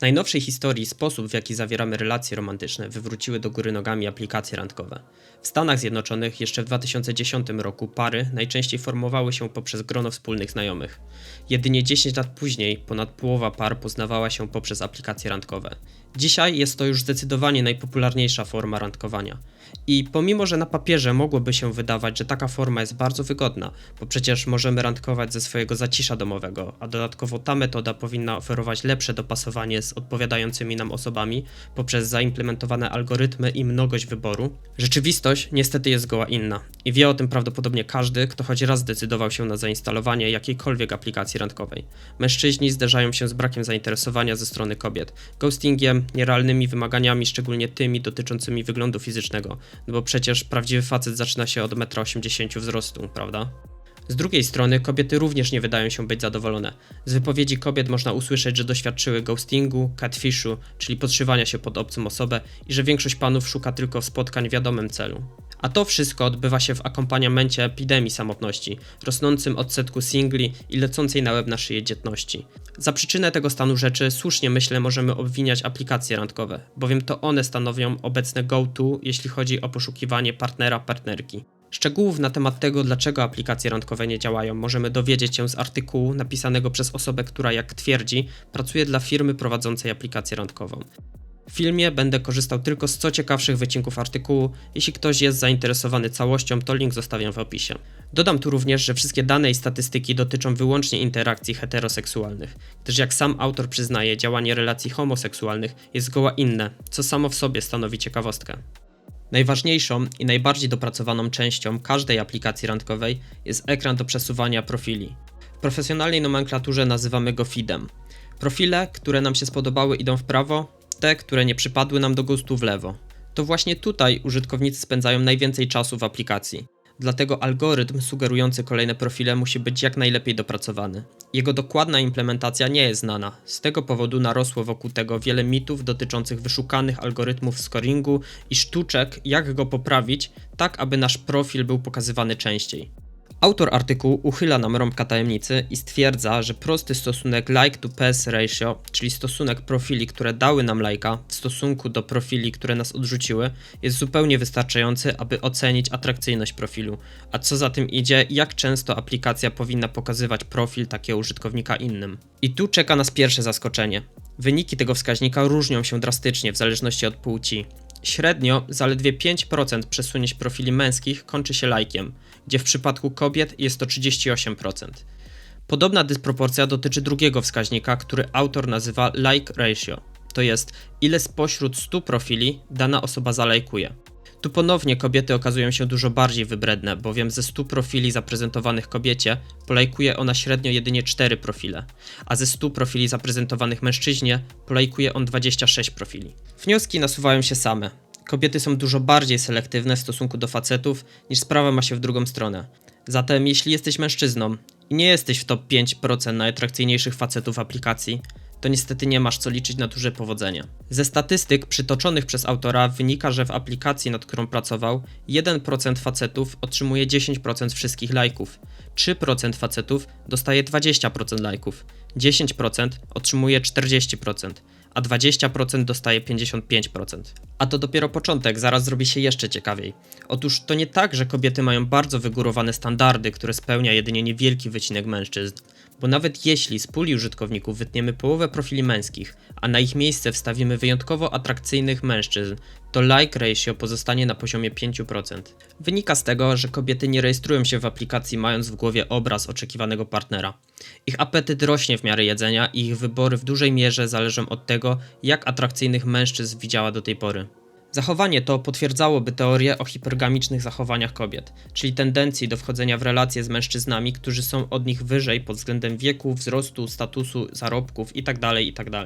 W najnowszej historii sposób, w jaki zawieramy relacje romantyczne, wywróciły do góry nogami aplikacje randkowe. W Stanach Zjednoczonych jeszcze w 2010 roku pary najczęściej formowały się poprzez grono wspólnych znajomych. Jedynie 10 lat później ponad połowa par poznawała się poprzez aplikacje randkowe. Dzisiaj jest to już zdecydowanie najpopularniejsza forma randkowania. I pomimo, że na papierze mogłoby się wydawać, że taka forma jest bardzo wygodna, bo przecież możemy randkować ze swojego zacisza domowego, a dodatkowo ta metoda powinna oferować lepsze dopasowanie z odpowiadającymi nam osobami poprzez zaimplementowane algorytmy i mnogość wyboru, rzeczywistość niestety jest zgoła inna. I wie o tym prawdopodobnie każdy, kto choć raz zdecydował się na zainstalowanie jakiejkolwiek aplikacji randkowej. Mężczyźni zderzają się z brakiem zainteresowania ze strony kobiet, ghostingiem, nierealnymi wymaganiami, szczególnie tymi dotyczącymi wyglądu fizycznego, no bo przecież prawdziwy facet zaczyna się od 1,80 m wzrostu, prawda? Z drugiej strony kobiety również nie wydają się być zadowolone. Z wypowiedzi kobiet można usłyszeć, że doświadczyły ghostingu, catfishu, czyli podszywania się pod obcą osobę i że większość panów szuka tylko spotkań w wiadomym celu. A to wszystko odbywa się w akompaniamencie epidemii samotności, rosnącym odsetku singli i lecącej na łeb na szyję dzietności. Za przyczynę tego stanu rzeczy słusznie myślę możemy obwiniać aplikacje randkowe, bowiem to one stanowią obecne go-to, jeśli chodzi o poszukiwanie partnera, partnerki. Szczegółów na temat tego, dlaczego aplikacje randkowe nie działają, możemy dowiedzieć się z artykułu napisanego przez osobę, która, jak twierdzi, pracuje dla firmy prowadzącej aplikację randkową. W filmie będę korzystał tylko z co ciekawszych wycinków artykułu. Jeśli ktoś jest zainteresowany całością, to link zostawiam w opisie. Dodam tu również, że wszystkie dane i statystyki dotyczą wyłącznie interakcji heteroseksualnych, gdyż jak sam autor przyznaje, działanie relacji homoseksualnych jest zgoła inne, co samo w sobie stanowi ciekawostkę. Najważniejszą i najbardziej dopracowaną częścią każdej aplikacji randkowej jest ekran do przesuwania profili. W profesjonalnej nomenklaturze nazywamy go feedem. Profile, które nam się spodobały idą w prawo, te, które nie przypadły nam do gustu w lewo. To właśnie tutaj użytkownicy spędzają najwięcej czasu w aplikacji. Dlatego algorytm sugerujący kolejne profile musi być jak najlepiej dopracowany. Jego dokładna implementacja nie jest znana. Z tego powodu narosło wokół tego wiele mitów dotyczących wyszukanych algorytmów scoringu i sztuczek, jak go poprawić, tak aby nasz profil był pokazywany częściej. Autor artykułu uchyla nam rąbka tajemnicy i stwierdza, że prosty stosunek like to pass ratio, czyli stosunek profili, które dały nam lajka w stosunku do profili, które nas odrzuciły, jest zupełnie wystarczający, aby ocenić atrakcyjność profilu. A co za tym idzie, jak często aplikacja powinna pokazywać profil takiego użytkownika innym. I tu czeka nas pierwsze zaskoczenie. Wyniki tego wskaźnika różnią się drastycznie w zależności od płci. Średnio zaledwie 5% przesunięć profili męskich kończy się lajkiem, gdzie w przypadku kobiet jest to 38%. Podobna dysproporcja dotyczy drugiego wskaźnika, który autor nazywa like ratio, to jest ile spośród 100 profili dana osoba zalajkuje. Tu ponownie kobiety okazują się dużo bardziej wybredne, bowiem ze 100 profili zaprezentowanych kobiecie polajkuje ona średnio jedynie 4 profile, a ze 100 profili zaprezentowanych mężczyźnie polajkuje on 26 profili. Wnioski nasuwają się same. Kobiety są dużo bardziej selektywne w stosunku do facetów, niż sprawa ma się w drugą stronę. Zatem jeśli jesteś mężczyzną i nie jesteś w top 5% najatrakcyjniejszych facetów aplikacji, to niestety nie masz co liczyć na duże powodzenie. Ze statystyk przytoczonych przez autora wynika, że w aplikacji, nad którą pracował, 1% facetów otrzymuje 10% wszystkich lajków, 3% facetów dostaje 20% lajków, 10% otrzymuje 40%, a 20% dostaje 55%. A to dopiero początek, zaraz zrobi się jeszcze ciekawiej. Otóż to nie tak, że kobiety mają bardzo wygórowane standardy, które spełnia jedynie niewielki wycinek mężczyzn. Bo nawet jeśli z puli użytkowników wytniemy połowę profili męskich, a na ich miejsce wstawimy wyjątkowo atrakcyjnych mężczyzn, to like ratio pozostanie na poziomie 5%. Wynika z tego, że kobiety nie rejestrują się w aplikacji mając w głowie obraz oczekiwanego partnera. Ich apetyt rośnie w miarę jedzenia i ich wybory w dużej mierze zależą od tego, jak atrakcyjnych mężczyzn widziała do tej pory. Zachowanie to potwierdzałoby teorię o hipergamicznych zachowaniach kobiet, czyli tendencji do wchodzenia w relacje z mężczyznami, którzy są od nich wyżej pod względem wieku, wzrostu, statusu, zarobków itd. itd.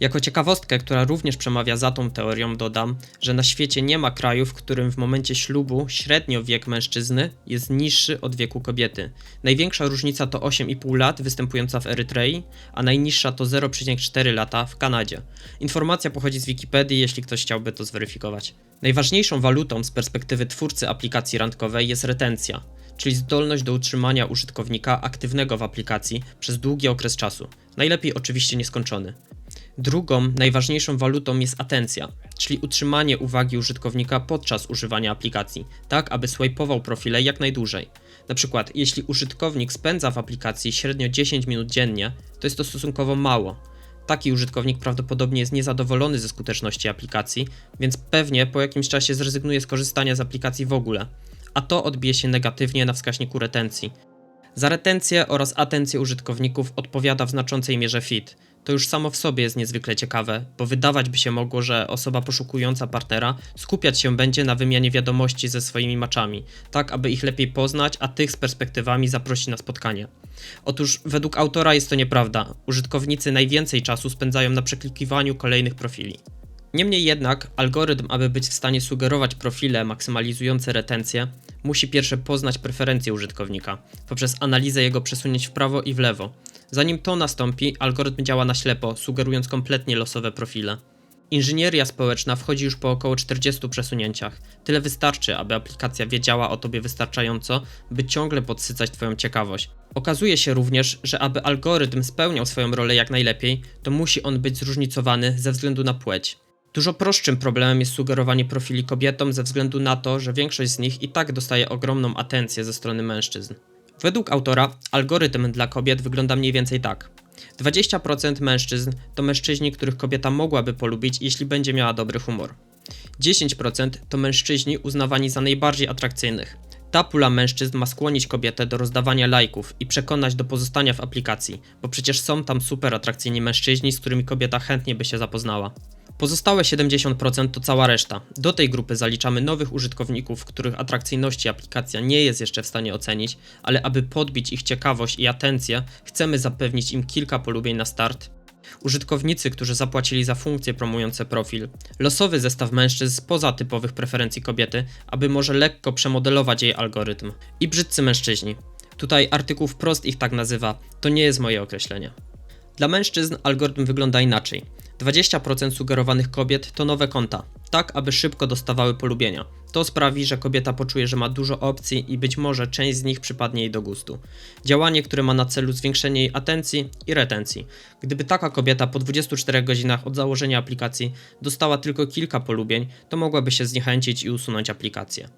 Jako ciekawostkę, która również przemawia za tą teorią, dodam, że na świecie nie ma kraju, w którym w momencie ślubu średnio wiek mężczyzny jest niższy od wieku kobiety. Największa różnica to 8,5 lat występująca w Erytrei, a najniższa to 0,4 lata w Kanadzie. Informacja pochodzi z Wikipedii, jeśli ktoś chciałby to zweryfikować. Najważniejszą walutą z perspektywy twórcy aplikacji randkowej jest retencja, czyli zdolność do utrzymania użytkownika aktywnego w aplikacji przez długi okres czasu, najlepiej oczywiście nieskończony. Drugą, najważniejszą walutą jest atencja, czyli utrzymanie uwagi użytkownika podczas używania aplikacji, tak aby swajpował profile jak najdłużej. Na przykład, jeśli użytkownik spędza w aplikacji średnio 10 minut dziennie, to jest to stosunkowo mało. Taki użytkownik prawdopodobnie jest niezadowolony ze skuteczności aplikacji, więc pewnie po jakimś czasie zrezygnuje z korzystania z aplikacji w ogóle, a to odbije się negatywnie na wskaźniku retencji. Za retencję oraz atencję użytkowników odpowiada w znaczącej mierze fit. To już samo w sobie jest niezwykle ciekawe, bo wydawać by się mogło, że osoba poszukująca partnera skupiać się będzie na wymianie wiadomości ze swoimi maczami, tak aby ich lepiej poznać, a tych z perspektywami zaprosić na spotkanie. Otóż według autora jest to nieprawda. Użytkownicy najwięcej czasu spędzają na przeklikiwaniu kolejnych profili. Niemniej jednak, algorytm, aby być w stanie sugerować profile maksymalizujące retencję, musi pierwsze poznać preferencje użytkownika poprzez analizę jego przesunięć w prawo i w lewo. Zanim to nastąpi, algorytm działa na ślepo, sugerując kompletnie losowe profile. Inżynieria społeczna wchodzi już po około 40 przesunięciach. Tyle wystarczy, aby aplikacja wiedziała o tobie wystarczająco, by ciągle podsycać Twoją ciekawość. Okazuje się również, że aby algorytm spełniał swoją rolę jak najlepiej, to musi on być zróżnicowany ze względu na płeć. Dużo prostszym problemem jest sugerowanie profili kobietom ze względu na to, że większość z nich i tak dostaje ogromną atencję ze strony mężczyzn. Według autora, algorytm dla kobiet wygląda mniej więcej tak. 20% mężczyzn to mężczyźni, których kobieta mogłaby polubić, jeśli będzie miała dobry humor. 10% to mężczyźni uznawani za najbardziej atrakcyjnych. Ta pula mężczyzn ma skłonić kobietę do rozdawania lajków i przekonać do pozostania w aplikacji, bo przecież są tam super atrakcyjni mężczyźni, z którymi kobieta chętnie by się zapoznała. Pozostałe 70% to cała reszta. Do tej grupy zaliczamy nowych użytkowników, których atrakcyjności aplikacja nie jest jeszcze w stanie ocenić, ale aby podbić ich ciekawość i atencję, chcemy zapewnić im kilka polubień na start. Użytkownicy, którzy zapłacili za funkcje promujące profil, losowy zestaw mężczyzn spoza typowych preferencji kobiety, aby może lekko przemodelować jej algorytm. I brzydcy mężczyźni. Tutaj artykuł wprost ich tak nazywa, to nie jest moje określenie. Dla mężczyzn algorytm wygląda inaczej. 20% sugerowanych kobiet to nowe konta, tak aby szybko dostawały polubienia. To sprawi, że kobieta poczuje, że ma dużo opcji i być może część z nich przypadnie jej do gustu. Działanie, które ma na celu zwiększenie jej atencji i retencji. Gdyby taka kobieta po 24 godzinach od założenia aplikacji dostała tylko kilka polubień, to mogłaby się zniechęcić i usunąć aplikację.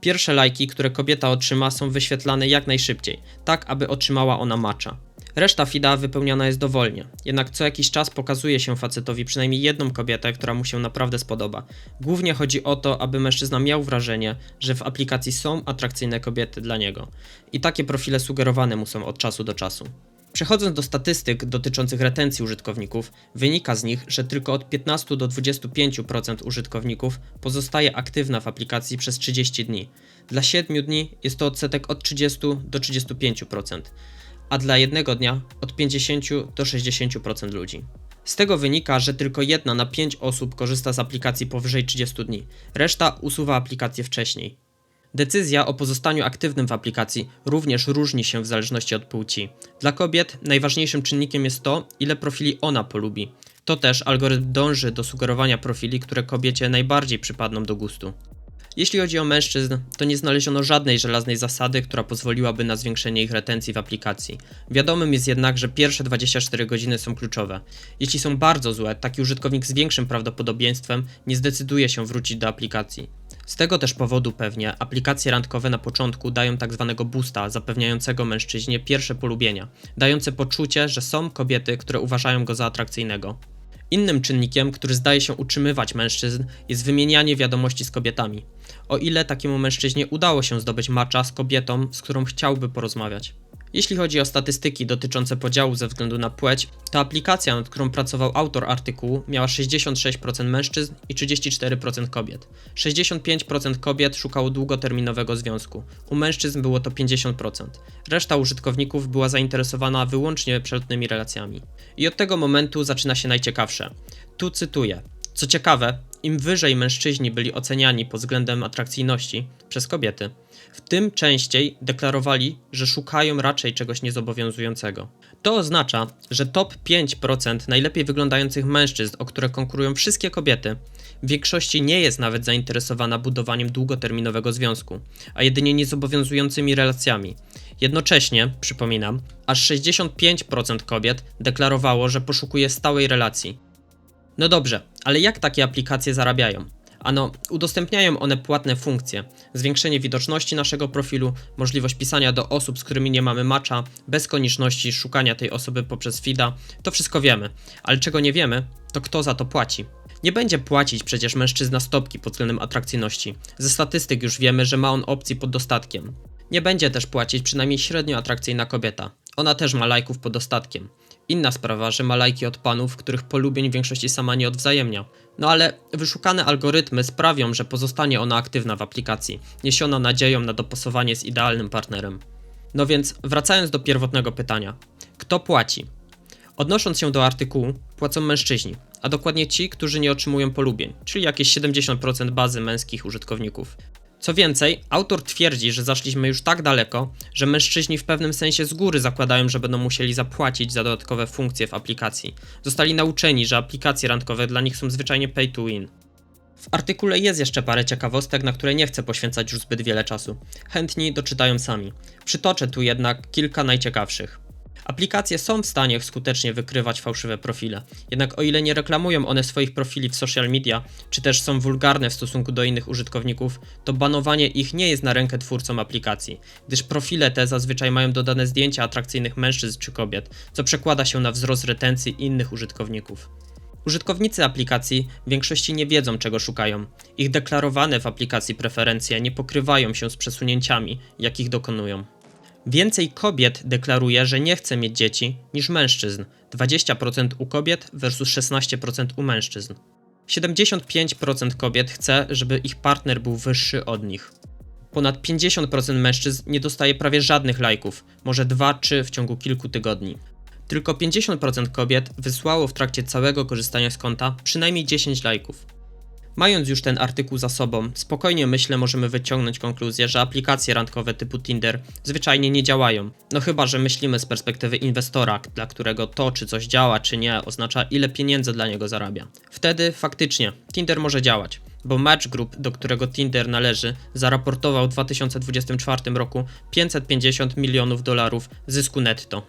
Pierwsze lajki, które kobieta otrzyma, są wyświetlane jak najszybciej, tak aby otrzymała ona macza. Reszta fida wypełniana jest dowolnie, jednak co jakiś czas pokazuje się facetowi przynajmniej jedną kobietę, która mu się naprawdę spodoba. Głównie chodzi o to, aby mężczyzna miał wrażenie, że w aplikacji są atrakcyjne kobiety dla niego. I takie profile sugerowane mu są od czasu do czasu. Przechodząc do statystyk dotyczących retencji użytkowników, wynika z nich, że tylko od 15 do 25% użytkowników pozostaje aktywna w aplikacji przez 30 dni. Dla 7 dni jest to odsetek od 30 do 35% a dla jednego dnia od 50 do 60% ludzi. Z tego wynika, że tylko jedna na 5 osób korzysta z aplikacji powyżej 30 dni, reszta usuwa aplikację wcześniej. Decyzja o pozostaniu aktywnym w aplikacji również różni się w zależności od płci. Dla kobiet najważniejszym czynnikiem jest to, ile profili ona polubi. To też algorytm dąży do sugerowania profili, które kobiecie najbardziej przypadną do gustu. Jeśli chodzi o mężczyzn, to nie znaleziono żadnej żelaznej zasady, która pozwoliłaby na zwiększenie ich retencji w aplikacji. Wiadomym jest jednak, że pierwsze 24 godziny są kluczowe. Jeśli są bardzo złe, taki użytkownik z większym prawdopodobieństwem nie zdecyduje się wrócić do aplikacji. Z tego też powodu pewnie aplikacje randkowe na początku dają tak zwanego boosta, zapewniającego mężczyźnie pierwsze polubienia, dające poczucie, że są kobiety, które uważają go za atrakcyjnego. Innym czynnikiem, który zdaje się utrzymywać mężczyzn, jest wymienianie wiadomości z kobietami. O ile takiemu mężczyźnie udało się zdobyć macza z kobietą, z którą chciałby porozmawiać. Jeśli chodzi o statystyki dotyczące podziału ze względu na płeć, to aplikacja, nad którą pracował autor artykułu, miała 66% mężczyzn i 34% kobiet. 65% kobiet szukało długoterminowego związku, u mężczyzn było to 50%. Reszta użytkowników była zainteresowana wyłącznie przelotnymi relacjami. I od tego momentu zaczyna się najciekawsze. Tu cytuję. Co ciekawe, im wyżej mężczyźni byli oceniani pod względem atrakcyjności przez kobiety, w tym częściej deklarowali, że szukają raczej czegoś niezobowiązującego. To oznacza, że top 5% najlepiej wyglądających mężczyzn, o które konkurują wszystkie kobiety, w większości nie jest nawet zainteresowana budowaniem długoterminowego związku, a jedynie niezobowiązującymi relacjami. Jednocześnie, przypominam, aż 65% kobiet deklarowało, że poszukuje stałej relacji. No dobrze, ale jak takie aplikacje zarabiają? Ano, udostępniają one płatne funkcje, zwiększenie widoczności naszego profilu, możliwość pisania do osób, z którymi nie mamy matcha, bez konieczności szukania tej osoby poprzez feeda. To wszystko wiemy, ale czego nie wiemy, to kto za to płaci. Nie będzie płacić przecież mężczyzna stopki pod względem atrakcyjności. Ze statystyk już wiemy, że ma on opcji pod dostatkiem. Nie będzie też płacić przynajmniej średnio atrakcyjna kobieta. Ona też ma lajków pod dostatkiem. Inna sprawa, że ma lajki od panów, których polubień w większości sama nie odwzajemnia. No ale wyszukane algorytmy sprawią, że pozostanie ona aktywna w aplikacji, niesiona nadzieją na dopasowanie z idealnym partnerem. No więc, wracając do pierwotnego pytania. Kto płaci? Odnosząc się do artykułu, płacą mężczyźni, a dokładnie ci, którzy nie otrzymują polubień, czyli jakieś 70% bazy męskich użytkowników. Co więcej, autor twierdzi, że zaszliśmy już tak daleko, że mężczyźni w pewnym sensie z góry zakładają, że będą musieli zapłacić za dodatkowe funkcje w aplikacji. Zostali nauczeni, że aplikacje randkowe dla nich są zwyczajnie pay to win. W artykule jest jeszcze parę ciekawostek, na które nie chcę poświęcać już zbyt wiele czasu. Chętni doczytają sami. Przytoczę tu jednak kilka najciekawszych. Aplikacje są w stanie skutecznie wykrywać fałszywe profile, jednak o ile nie reklamują one swoich profili w social media, czy też są wulgarne w stosunku do innych użytkowników, to banowanie ich nie jest na rękę twórcom aplikacji, gdyż profile te zazwyczaj mają dodane zdjęcia atrakcyjnych mężczyzn czy kobiet, co przekłada się na wzrost retencji innych użytkowników. Użytkownicy aplikacji w większości nie wiedzą, czego szukają. Ich deklarowane w aplikacji preferencje nie pokrywają się z przesunięciami, jakich dokonują. Więcej kobiet deklaruje, że nie chce mieć dzieci niż mężczyzn 20% u kobiet versus 16% u mężczyzn. 75% kobiet chce, żeby ich partner był wyższy od nich. Ponad 50% mężczyzn nie dostaje prawie żadnych lajków, może 2-3 w ciągu kilku tygodni. Tylko 50% kobiet wysłało w trakcie całego korzystania z konta przynajmniej 10 lajków. Mając już ten artykuł za sobą, spokojnie myślę możemy wyciągnąć konkluzję, że aplikacje randkowe typu Tinder zwyczajnie nie działają. No chyba, że myślimy z perspektywy inwestora, dla którego to czy coś działa czy nie oznacza ile pieniędzy dla niego zarabia. Wtedy faktycznie Tinder może działać bo Match Group, do którego Tinder należy, zaraportował w 2024 roku 550 milionów dolarów zysku netto.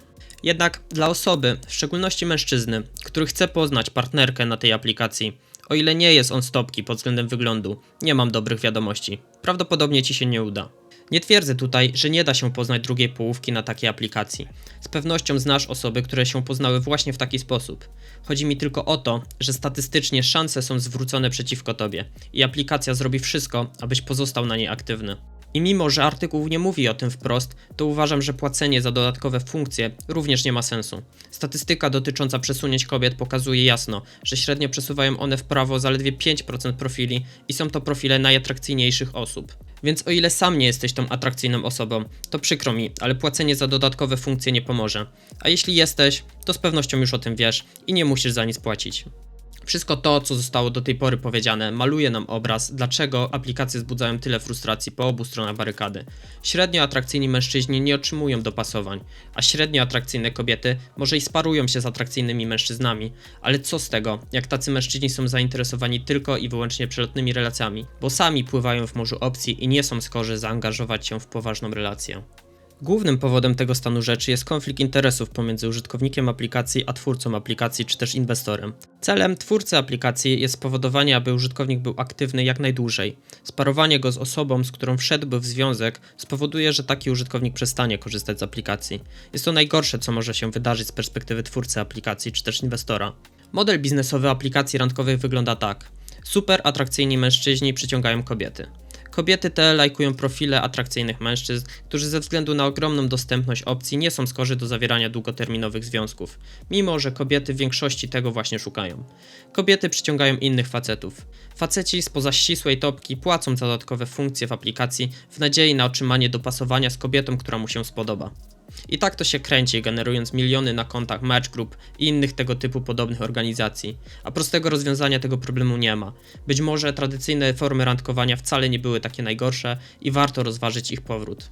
Jednak dla osoby, w szczególności mężczyzny, który chce poznać partnerkę na tej aplikacji, o ile nie jest on stopki pod względem wyglądu, nie mam dobrych wiadomości. Prawdopodobnie ci się nie uda. Nie twierdzę tutaj, że nie da się poznać drugiej połówki na takiej aplikacji. Z pewnością znasz osoby, które się poznały właśnie w taki sposób. Chodzi mi tylko o to, że statystycznie szanse są zwrócone przeciwko tobie i aplikacja zrobi wszystko, abyś pozostał na niej aktywny. I mimo, że artykuł nie mówi o tym wprost, to uważam, że płacenie za dodatkowe funkcje również nie ma sensu. Statystyka dotycząca przesunięć kobiet pokazuje jasno, że średnio przesuwają one w prawo zaledwie 5% profili i są to profile najatrakcyjniejszych osób. Więc o ile sam nie jesteś tą atrakcyjną osobą, to przykro mi, ale płacenie za dodatkowe funkcje nie pomoże. A jeśli jesteś, to z pewnością już o tym wiesz i nie musisz za nic płacić. Wszystko to, co zostało do tej pory powiedziane, maluje nam obraz, dlaczego aplikacje wzbudzają tyle frustracji po obu stronach barykady. Średnio atrakcyjni mężczyźni nie otrzymują dopasowań, a średnio atrakcyjne kobiety może i sparują się z atrakcyjnymi mężczyznami, ale co z tego, jak tacy mężczyźni są zainteresowani tylko i wyłącznie przelotnymi relacjami, bo sami pływają w morzu opcji i nie są skorzy zaangażować się w poważną relację. Głównym powodem tego stanu rzeczy jest konflikt interesów pomiędzy użytkownikiem aplikacji a twórcą aplikacji czy też inwestorem. Celem twórcy aplikacji jest spowodowanie, aby użytkownik był aktywny jak najdłużej. Sparowanie go z osobą, z którą wszedłby w związek, spowoduje, że taki użytkownik przestanie korzystać z aplikacji. Jest to najgorsze, co może się wydarzyć z perspektywy twórcy aplikacji czy też inwestora. Model biznesowy aplikacji randkowych wygląda tak. Super atrakcyjni mężczyźni przyciągają kobiety. Kobiety te lajkują profile atrakcyjnych mężczyzn, którzy ze względu na ogromną dostępność opcji nie są skorzy do zawierania długoterminowych związków, mimo że kobiety w większości tego właśnie szukają. Kobiety przyciągają innych facetów. Faceci spoza ścisłej topki płacą za dodatkowe funkcje w aplikacji w nadziei na otrzymanie dopasowania z kobietą, która mu się spodoba. I tak to się kręci, generując miliony na kontach Match Group i innych tego typu podobnych organizacji. A prostego rozwiązania tego problemu nie ma. Być może tradycyjne formy randkowania wcale nie były takie najgorsze i warto rozważyć ich powrót.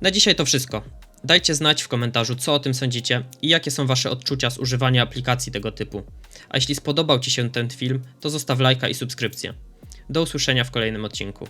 Na dzisiaj to wszystko. Dajcie znać w komentarzu, co o tym sądzicie i jakie są Wasze odczucia z używania aplikacji tego typu. A jeśli spodobał Ci się ten film, to zostaw lajka i subskrypcję. Do usłyszenia w kolejnym odcinku.